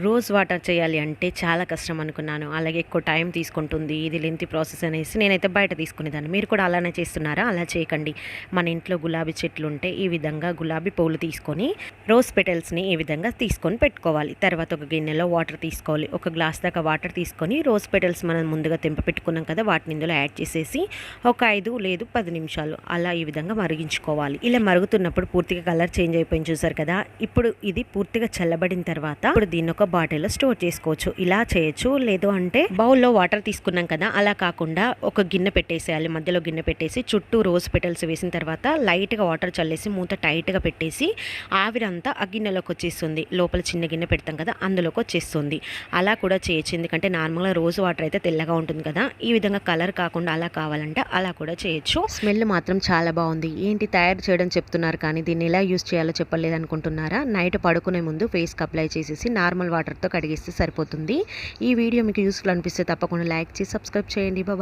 Rose water చేయాలి అంటే చాలా కష్టం అనుకున్నాను. అలాగే ఎక్కువ టైం తీసుకుంటుంది ఇది లెంతి ప్రాసెస్ అనేసి నేనైతే బయట తీసుకునేదాన్ని. మీరు కూడా అలానే చేస్తున్నారా? అలా చేయకండి. మన ఇంట్లో గులాబీ చెట్లు ఉంటే ఈ విధంగా గులాబీ పూలు తీసుకొని రోజ్ పెటల్స్ని ఈ విధంగా తీసుకొని పెట్టుకోవాలి. తర్వాత ఒక గిన్నెలో వాటర్ తీసుకోవాలి. ఒక గ్లాస్ దాకా వాటర్ తీసుకొని రోజ్ పెటల్స్ మనం ముందుగా తెంప పెట్టుకున్నాం కదా వాటిని ఇందులో యాడ్ చేసేసి ఒక ఐదు లేదు పది నిమిషాలు అలా ఈ విధంగా మరిగించుకోవాలి. ఇలా మరుగుతున్నప్పుడు పూర్తిగా కలర్ చేంజ్ అయిపోయింది చూసారు కదా? ఇప్పుడు ఇది పూర్తిగా చల్లబడిన తర్వాత ఇప్పుడు దీన్ని ఒక బాటిల్లో స్టోర్ చేసుకోవచ్చు. ఇలా చేయొచ్చు. లేదు అంటే బౌల్లో వాటర్ తీసుకున్నాం కదా అలా కాకుండా ఒక గిన్నె పెట్టేసేయాలి. మధ్యలో గిన్నె పెట్టేసి చుట్టూ రోజ్ పెటల్స్ వేసిన తర్వాత లైట్గా వాటర్ చల్లేసి మూత టైట్గా పెట్టేసి ఆవిరంతా ఆ గిన్నెలోకి వచ్చేస్తుంది. లోపల చిన్న గిన్నె పెడతాం కదా అందులోకి వచ్చేస్తుంది. అలా కూడా చేయొచ్చు. ఎందుకంటే నార్మల్గా రోజ్ వాటర్ అయితే తెల్లగా ఉంటుంది కదా ఈ విధంగా కలర్ కాకుండా అలా కావాలంటే అలా కూడా చేయొచ్చు. స్మెల్ మాత్రం చాలా బాగుంది. ఏంటి తయారు చేయడం చెప్తున్నారు కానీ దీన్ని ఎలా యూస్ చేయాలో చెప్పలేదు అనుకుంటున్నారా నైట్ పడుకునే ముందు ఫేస్కి అప్లై చేసేసి నార్మల్ వాటర్తో కడిగిస్తే సరిపోతుంది. ఈ వీడియో మీకు యూస్ఫుల్ అనిపిస్తే తప్పకుండా లైక్ చేసి సబ్స్క్రైబ్ చేయండి. బాబా